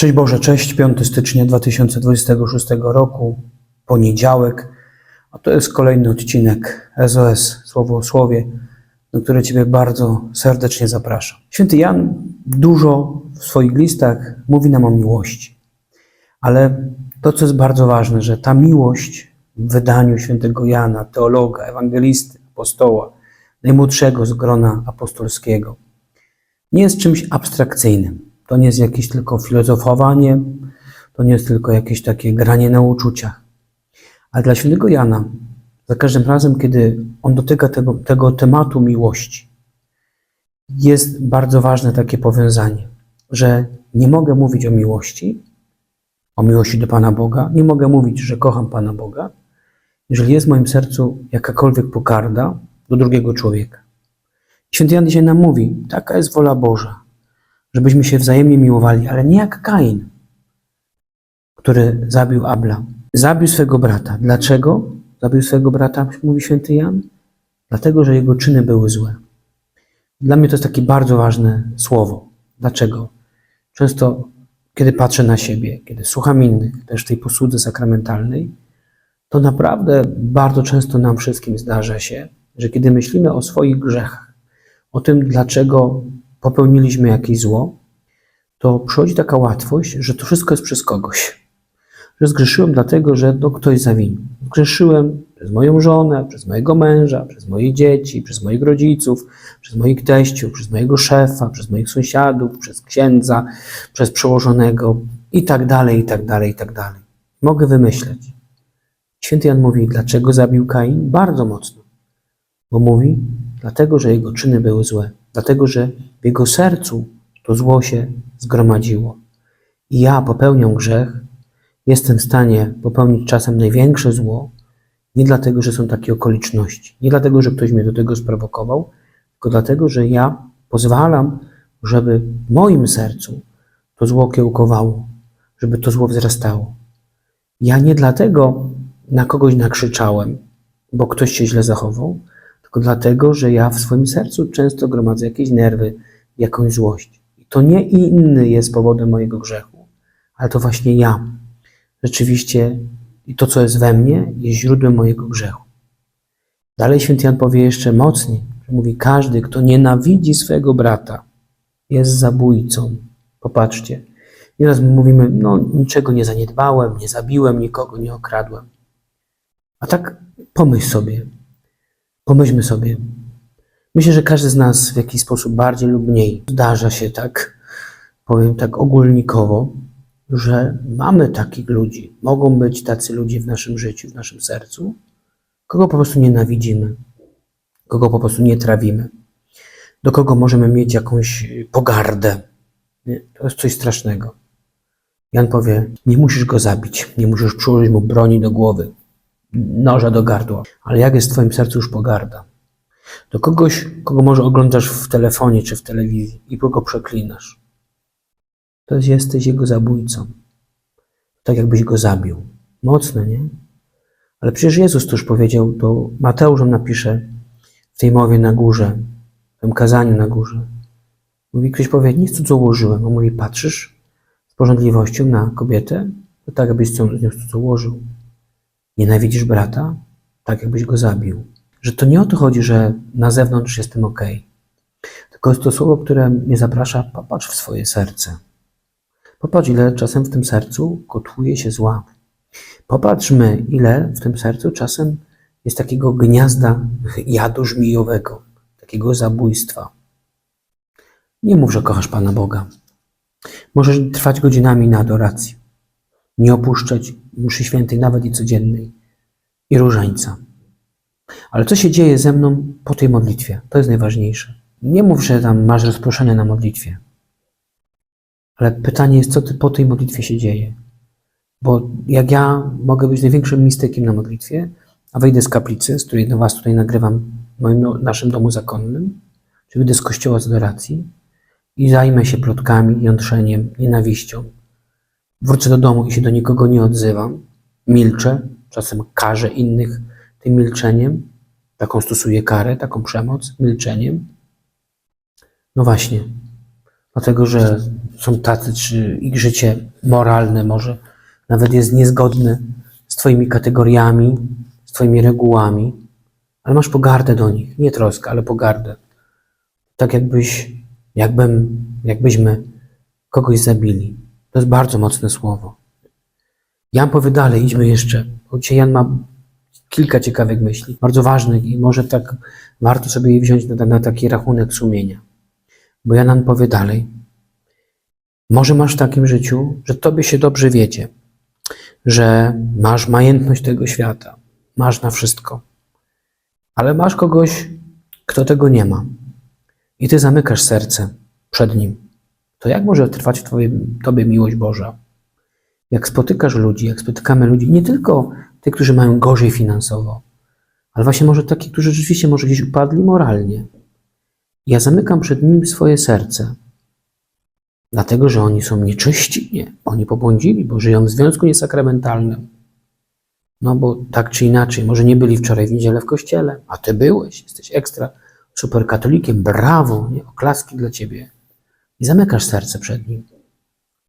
Szczęść Boże, cześć, 5 stycznia 2026 roku, poniedziałek, a to jest kolejny odcinek SOS, Słowo o Słowie, do którego Ciebie bardzo serdecznie zapraszam. Święty Jan dużo w swoich listach mówi nam o miłości, ale to, co jest bardzo ważne, że ta miłość w wydaniu świętego Jana, teologa, ewangelisty, apostoła, najmłodszego z grona apostolskiego, nie jest czymś abstrakcyjnym. To nie jest jakieś tylko filozofowanie, to nie jest tylko jakieś takie granie na uczuciach. Ale dla świętego Jana, za każdym razem, kiedy on dotyka tego, tego tematu miłości, jest bardzo ważne takie powiązanie, że nie mogę mówić o miłości, o miłości do Pana Boga, nie mogę mówić, że kocham Pana Boga, jeżeli jest w moim sercu jakakolwiek pokarda do drugiego człowieka. Święty Jan dzisiaj nam mówi, taka jest wola Boża, żebyśmy się wzajemnie miłowali, ale nie jak Kain, który zabił Abla. Zabił swego brata. Dlaczego zabił swego brata, mówi święty Jan? Dlatego, że jego czyny były złe. Dla mnie to jest takie bardzo ważne słowo. Dlaczego? Często, kiedy patrzę na siebie, kiedy słucham innych, też tej posłudze sakramentalnej, to naprawdę bardzo często nam wszystkim zdarza się, że kiedy myślimy o swoich grzechach, o tym, dlaczego popełniliśmy jakieś zło, to przychodzi taka łatwość, że to wszystko jest przez kogoś. Że zgrzeszyłem dlatego, że to ktoś zawinił. Zgrzeszyłem przez moją żonę, przez mojego męża, przez moje dzieci, przez moich rodziców, przez moich teściów, przez mojego szefa, przez moich sąsiadów, przez księdza, przez przełożonego i tak dalej, i tak dalej, i tak dalej. Mogę wymyśleć. Święty Jan mówi, dlaczego zabił Kain? Bardzo mocno. Bo mówi, dlatego, że jego czyny były złe. Dlatego, że w jego sercu to zło się zgromadziło. I ja popełniam grzech, jestem w stanie popełnić czasem największe zło, nie dlatego, że są takie okoliczności, nie dlatego, że ktoś mnie do tego sprowokował, tylko dlatego, że ja pozwalam, żeby w moim sercu to zło kiełkowało, żeby to zło wzrastało. Ja nie dlatego na kogoś nakrzyczałem, bo ktoś się źle zachował, tylko dlatego, że ja w swoim sercu często gromadzę jakieś nerwy, jakąś złość. I to nie inny jest powodem mojego grzechu, ale to właśnie ja. Rzeczywiście i to, co jest we mnie, jest źródłem mojego grzechu. Dalej święty Jan powie jeszcze mocniej, że mówi, każdy, kto nienawidzi swojego brata, jest zabójcą. Popatrzcie. Nieraz my mówimy, no niczego nie zaniedbałem, nie zabiłem nikogo, nie okradłem. A tak pomyśl sobie, Pomyślmy sobie. Myślę, że każdy z nas w jakiś sposób bardziej lub mniej zdarza się tak, powiem tak ogólnikowo, że mamy takich ludzi. Mogą być tacy ludzie w naszym życiu, w naszym sercu, kogo po prostu nienawidzimy, kogo po prostu nie trawimy, do kogo możemy mieć jakąś pogardę. Nie? To jest coś strasznego. Jan powie: Nie musisz go zabić, nie musisz przyłożyć mu broni do głowy, noża do gardła. Ale jak jest w Twoim sercu już pogarda? Do kogoś, kogo może oglądasz w telefonie czy w telewizji i kogo przeklinasz. To jest, jesteś jego zabójcą. Tak jakbyś go zabił. Mocne, nie? Ale przecież Jezus też powiedział, to Mateusz on napisze w tej mowie na górze, w tym kazaniu na górze. Mówi, ktoś powie, nie cudzołożyłem. On mówi, patrzysz z porządliwością na kobietę, to tak, abyś z nią cudzołożył. Nienawidzisz brata? Tak, jakbyś go zabił. Że to nie o to chodzi, że na zewnątrz jestem ok. Tylko jest to słowo, które mnie zaprasza, popatrz w swoje serce. Popatrz, ile czasem w tym sercu kotłuje się zła. Popatrzmy, ile w tym sercu czasem jest takiego gniazda jadu żmijowego, takiego zabójstwa. Nie mów, że kochasz Pana Boga. Możesz trwać godzinami na adoracji nie opuszczać mszy świętej, nawet i codziennej, i różańca. Ale co się dzieje ze mną po tej modlitwie? To jest najważniejsze. Nie mów, że tam masz rozproszenia na modlitwie. Ale pytanie jest, co ty po tej modlitwie się dzieje? Bo jak ja mogę być największym mistykiem na modlitwie, a wyjdę z kaplicy, z której do was tutaj nagrywam w moim no, naszym domu zakonnym, czy wyjdę z kościoła z adoracji i zajmę się plotkami, jątrzeniem, nienawiścią, Wrócę do domu i się do nikogo nie odzywam, milczę, czasem karzę innych tym milczeniem, taką stosuję karę, taką przemoc, milczeniem. No właśnie, dlatego że są tacy, czy ich życie moralne może nawet jest niezgodne z Twoimi kategoriami, z Twoimi regułami, ale masz pogardę do nich, nie troskę, ale pogardę. Tak jakbyś, jakbym, jakbyśmy kogoś zabili. To jest bardzo mocne słowo. Jan powie dalej, idźmy jeszcze, bo Jan ma kilka ciekawych myśli, bardzo ważnych i może tak warto sobie je wziąć na, na taki rachunek sumienia. Bo Jan nam powie dalej, może masz w takim życiu, że tobie się dobrze wiecie, że masz majętność tego świata, masz na wszystko, ale masz kogoś, kto tego nie ma i ty zamykasz serce przed nim. To jak może trwać w twoim, tobie miłość Boża? Jak spotykasz ludzi, jak spotykamy ludzi, nie tylko tych, którzy mają gorzej finansowo, ale właśnie może takich, którzy rzeczywiście może gdzieś upadli moralnie. Ja zamykam przed nimi swoje serce, dlatego że oni są nieczyści, nie, oni pobłądzili, bo żyją w związku niesakramentalnym. No bo tak czy inaczej, może nie byli wczoraj w niedzielę w kościele, a ty byłeś, jesteś ekstra super katolikiem, brawo, nie, oklaski dla ciebie. I zamykasz serce przed nim.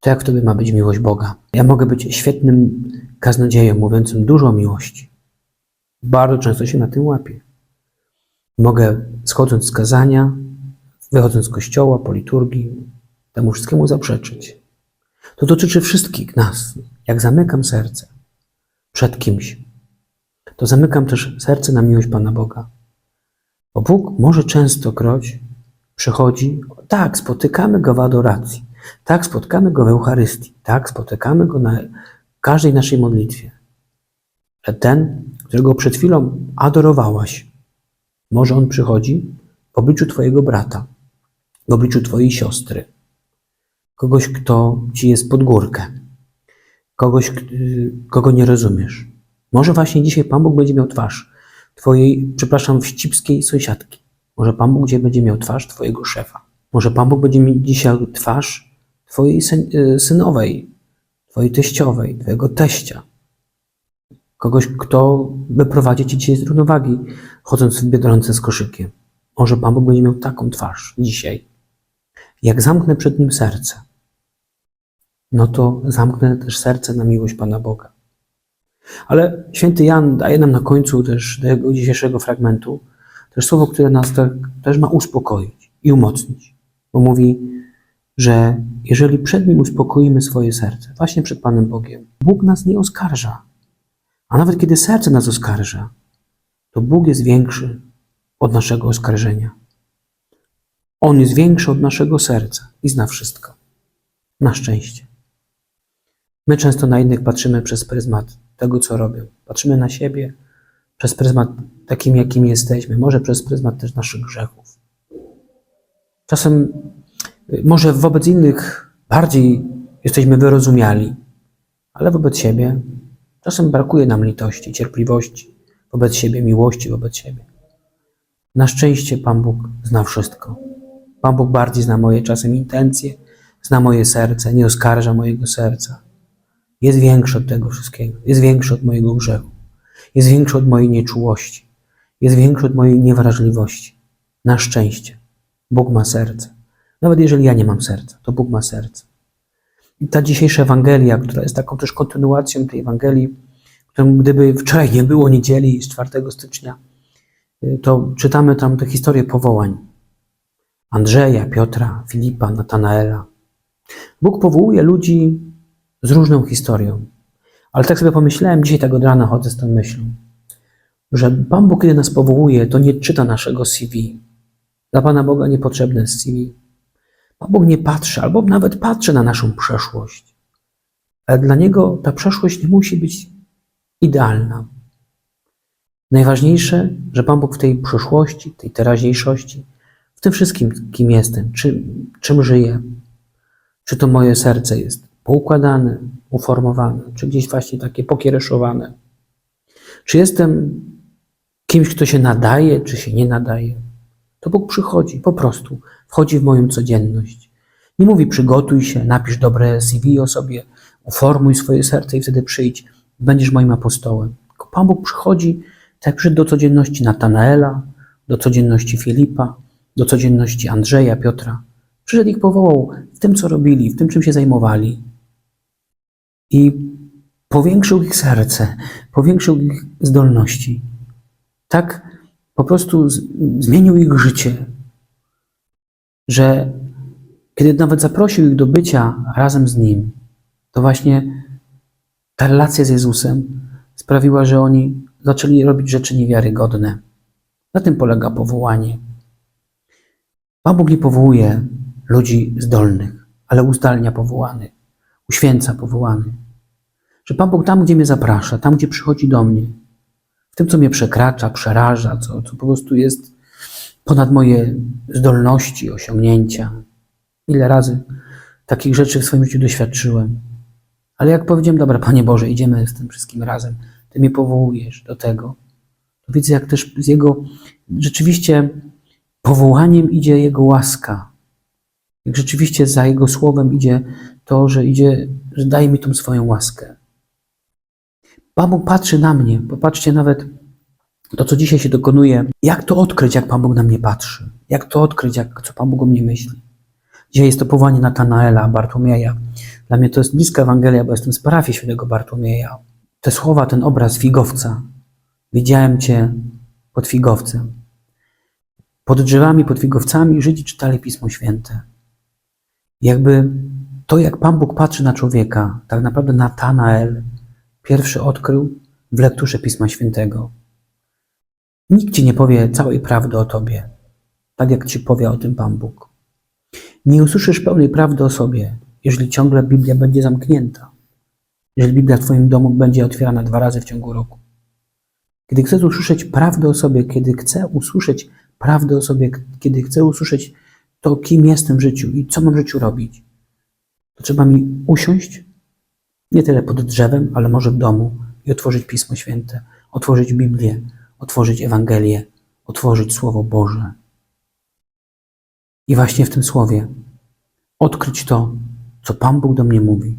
To jak w tobie ma być miłość Boga? Ja mogę być świetnym kaznodzieją, mówiącym dużo miłości. Bardzo często się na tym łapię. Mogę, schodząc z kazania, wychodząc z kościoła, po liturgii, temu wszystkiemu zaprzeczyć. To dotyczy wszystkich nas. Jak zamykam serce przed kimś, to zamykam też serce na miłość Pana Boga. Bo Bóg może częstokroć przychodzi, tak, spotykamy Go w adoracji, tak, spotkamy Go w Eucharystii, tak, spotykamy Go na każdej naszej modlitwie. Ale ten, którego przed chwilą adorowałaś, może on przychodzi w obliczu Twojego brata, w obliczu Twojej siostry, kogoś, kto Ci jest pod górkę, kogoś, kogo nie rozumiesz. Może właśnie dzisiaj Pan Bóg będzie miał twarz Twojej, przepraszam, wścibskiej sąsiadki. Może Pan Bóg dzisiaj będzie miał twarz Twojego szefa. Może Pan Bóg będzie miał dzisiaj twarz Twojej y, synowej, Twojej teściowej, Twojego teścia. Kogoś, kto wyprowadzi Cię dzisiaj z równowagi, chodząc w Biedronce z koszykiem. Może Pan Bóg będzie miał taką twarz dzisiaj. Jak zamknę przed Nim serce, no to zamknę też serce na miłość Pana Boga. Ale święty Jan daje nam na końcu też tego dzisiejszego fragmentu też słowo, które nas tak, też ma uspokoić i umocnić. Bo mówi, że jeżeli przed Nim uspokoimy swoje serce, właśnie przed Panem Bogiem, Bóg nas nie oskarża. A nawet kiedy serce nas oskarża, to Bóg jest większy od naszego oskarżenia. On jest większy od naszego serca i zna wszystko. Na szczęście. My często na innych patrzymy przez pryzmat tego, co robią. Patrzymy na siebie przez pryzmat takim, jakim jesteśmy, może przez pryzmat też naszych grzechów. Czasem y, może wobec innych bardziej jesteśmy wyrozumiali, ale wobec siebie czasem brakuje nam litości, cierpliwości, wobec siebie, miłości wobec siebie. Na szczęście Pan Bóg zna wszystko. Pan Bóg bardziej zna moje czasem intencje, zna moje serce, nie oskarża mojego serca. Jest większy od tego wszystkiego, jest większy od mojego grzechu, jest większy od mojej nieczułości, jest większy od mojej niewrażliwości. Na szczęście Bóg ma serce. Nawet jeżeli ja nie mam serca, to Bóg ma serce. I ta dzisiejsza Ewangelia, która jest taką też kontynuacją tej Ewangelii, którą gdyby wczoraj nie było niedzieli z 4 stycznia, y, to czytamy tam te historie powołań. Andrzeja, Piotra, Filipa, Natanaela. Bóg powołuje ludzi z różną historią. Ale tak sobie pomyślałem, dzisiaj tak od rana chodzę z tą myślą, że Pan Bóg, kiedy nas powołuje, to nie czyta naszego CV. Dla Pana Boga niepotrzebne jest CV. Pan Bóg nie patrzy, albo nawet patrzy na naszą przeszłość. Ale dla Niego ta przeszłość nie musi być idealna. Najważniejsze, że Pan Bóg w tej przeszłości, tej teraźniejszości, w tym wszystkim, kim jestem, czym, czym żyję, czy to moje serce jest poukładane, uformowane, czy gdzieś właśnie takie pokiereszowane, czy jestem kimś, kto się nadaje, czy się nie nadaje, to Bóg przychodzi, po prostu wchodzi w moją codzienność. Nie mówi przygotuj się, napisz dobre CV o sobie, uformuj swoje serce i wtedy przyjdź, będziesz moim apostołem. Tylko Pan Bóg przychodzi tak przyszedł do codzienności Natanaela, do codzienności Filipa, do codzienności Andrzeja, Piotra Przyszedł ich powołał w tym, co robili, w tym, czym się zajmowali. I powiększył ich serce, powiększył ich zdolności. Tak po prostu zmienił ich życie, że kiedy nawet zaprosił ich do bycia razem z nim, to właśnie ta relacja z Jezusem sprawiła, że oni zaczęli robić rzeczy niewiarygodne. Na tym polega powołanie. Pan Bóg nie powołuje ludzi zdolnych, ale uzdalnia powołanych, uświęca powołanych. Że Pan Bóg tam, gdzie mnie zaprasza, tam, gdzie przychodzi do mnie, w tym, co mnie przekracza, przeraża, co, co po prostu jest ponad moje zdolności, osiągnięcia. Ile razy takich rzeczy w swoim życiu doświadczyłem. Ale jak powiedziałem, dobra, Panie Boże, idziemy z tym wszystkim razem, Ty mnie powołujesz do tego. To widzę, jak też z Jego rzeczywiście powołaniem idzie Jego łaska. Jak rzeczywiście za Jego słowem idzie to, że idzie, że daje mi tą swoją łaskę. Pan Bóg patrzy na mnie. Popatrzcie nawet to, co dzisiaj się dokonuje. Jak to odkryć, jak Pan Bóg na mnie patrzy? Jak to odkryć, jak, co Pan Bóg o mnie myśli? Dzisiaj jest to powołanie Natanaela, Bartłomieja. Dla mnie to jest bliska Ewangelia, bo jestem z parafii świętego Bartłomieja. Te słowa, ten obraz figowca. Widziałem Cię pod figowcem. Pod drzewami, pod figowcami Żydzi czytali Pismo Święte. Jakby to, jak Pan Bóg patrzy na człowieka, tak naprawdę Natanael pierwszy odkrył w lekturze Pisma Świętego. Nikt Ci nie powie całej prawdy o Tobie, tak jak Ci powie o tym Pan Bóg. Nie usłyszysz pełnej prawdy o sobie, jeżeli ciągle Biblia będzie zamknięta, jeżeli Biblia w Twoim domu będzie otwierana dwa razy w ciągu roku. Kiedy chcesz usłyszeć prawdę o sobie, kiedy chcę usłyszeć prawdę o sobie, kiedy chcę usłyszeć to, kim jestem w życiu i co mam w życiu robić, to trzeba mi usiąść, nie tyle pod drzewem, ale może w domu i otworzyć Pismo Święte, otworzyć Biblię, otworzyć Ewangelię, otworzyć Słowo Boże. I właśnie w tym słowie odkryć to, co Pan Bóg do mnie mówi.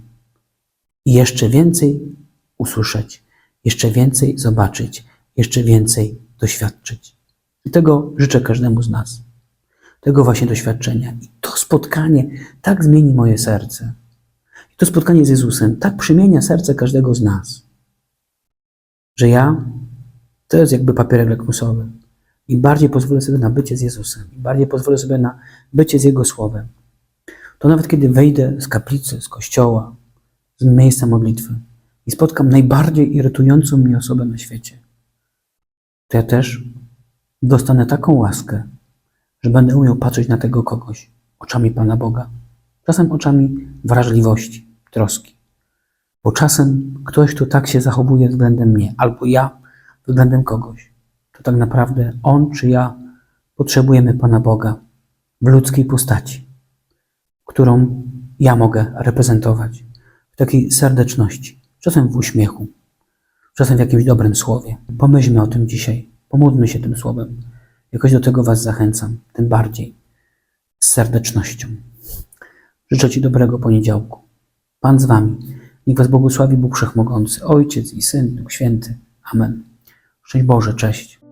I jeszcze więcej usłyszeć, jeszcze więcej zobaczyć, jeszcze więcej doświadczyć. I tego życzę każdemu z nas. Tego właśnie doświadczenia. I to spotkanie tak zmieni moje serce. To spotkanie z Jezusem tak przemienia serce każdego z nas, że ja to jest jakby papierek lakmusowy. Im bardziej pozwolę sobie na bycie z Jezusem, im bardziej pozwolę sobie na bycie z Jego Słowem, to nawet kiedy wejdę z kaplicy, z kościoła, z miejsca modlitwy i spotkam najbardziej irytującą mnie osobę na świecie, to ja też dostanę taką łaskę, że będę umiał patrzeć na tego kogoś oczami Pana Boga, czasem oczami wrażliwości, troski. Bo czasem ktoś, kto tak się zachowuje względem mnie, albo ja względem kogoś, to tak naprawdę on czy ja potrzebujemy Pana Boga w ludzkiej postaci, którą ja mogę reprezentować w takiej serdeczności, czasem w uśmiechu, czasem w jakimś dobrym słowie. Pomyślmy o tym dzisiaj, pomódlmy się tym słowem. Jakoś do tego Was zachęcam, tym bardziej z serdecznością. Życzę Ci dobrego poniedziałku. Pan z Wami. Niech Was błogosławi Bóg Wszechmogący, Ojciec i Syn, Duch Święty. Amen. Szczęść Boże, cześć.